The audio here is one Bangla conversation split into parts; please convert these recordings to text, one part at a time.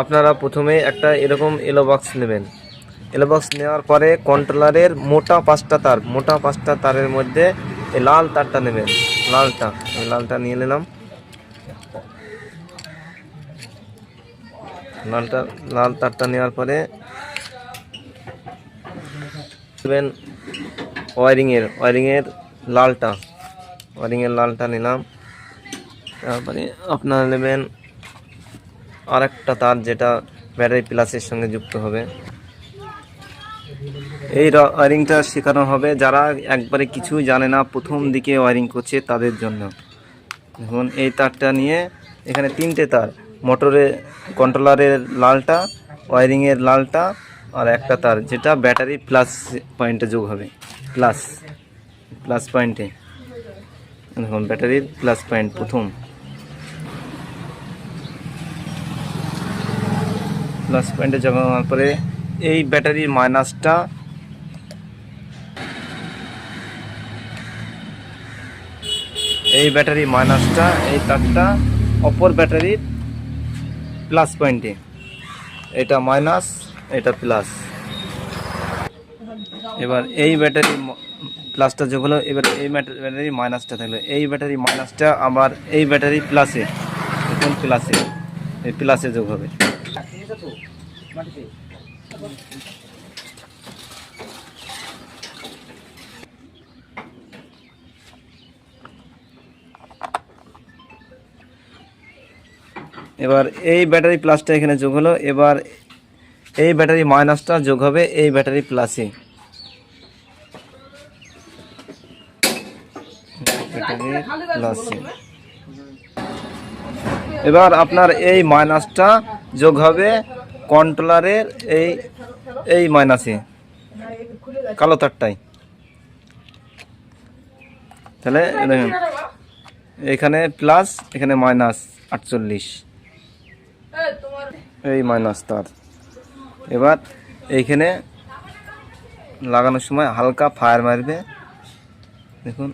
আপনারা প্রথমে একটা এরকম এলো বক্স নেবেন। এলো বক্স নেওয়ার পরে কন্ট্রোলারের মোটা পাঁচটা তার, মোটা পাঁচটা তারের মধ্যে এই লাল তারটা নেবেন, লালটা লালটা নিয়ে নিলাম। লালটা, লাল তারটা নেওয়ার পরে নেবেন ওয়ারিংয়ের ওয়ারিংয়ের লালটা ওয়ারিংয়ের লালটা নিলাম। তারপরে আপনারা নেবেন আর একটা তার যেটা ব্যাটারি প্লাসের সঙ্গে যুক্ত হবে। এই ওয়ারিংটা শেখানো হবে। যারা একবারে কিছুই জানে না, প্রথম দিকে ওয়ারিং করছে তাদের জন্য। দেখুন এই তারটা নিয়ে এখানে তিনটে তার, মোটরে কন্ট্রোলারের লালটা ওয়ারিংয়ের লালটা আর একটা তার, যেটা ব্যাটারি প্লাস পয়েন্টে যোগ হবে। প্লাস প্লাস পয়েন্টে দেখুন ব্যাটারির প্লাস পয়েন্ট প্রথম। প্লাস পয়েন্টে জমা হওয়ার পরে। এই ব্যাটারির মাইনাসটা এই ব্যাটারি মাইনাসটা এই তারটা অপর ব্যাটারির প্লাস পয়েন্টে এটা মাইনাস এটা প্লাস এবার এই ব্যাটারি প্লাসটা যোগ হলো, এবার এই ব্যাটারি মাইনাসটা থাকল। এই ব্যাটারি মাইনাসটা আবার এই ব্যাটারি প্লাসে প্লাসে এই প্লাসে যোগ হবে। এবার এই ব্যাটারি প্লাসটা এখানে যোগ হলো। এবার এই ব্যাটারি মাইনাসটা যোগ হবে এই ব্যাটারি প্লাসে এবার আপনার এই মাইনাসটা যোগ হবে কন্ট্রোলারের এই এই মাইনাসে কালো তারটাই। তাহলে দেখুন, এখানে প্লাস এখানে মাইনাস আটচল্লিশ। এই মাইনাস তার। এবার এইখানে লাগানোর সময় হালকা ফায়ার মারবে। দেখুন।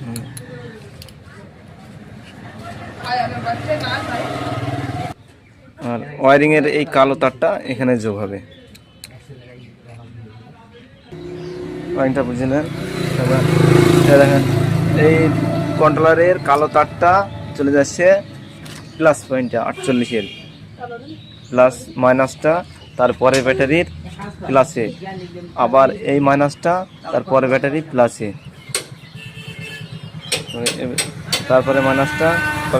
হুম। আর ওয়ারিংয়ের এই কালো তারটা এখানে যোগ হবে। ওয়ারিংটা এবার এই দেখেন, এই কন্ট্রোলারের কালো তারটা চলে যাচ্ছে প্লাস পয়েন্টে আটচল্লিশের প্লাস মাইনাসটা তারপরে ব্যাটারির প্লাসে আবার এই মাইনাসটা তারপরে ব্যাটারি প্লাসে তারপরে মাইনাসটা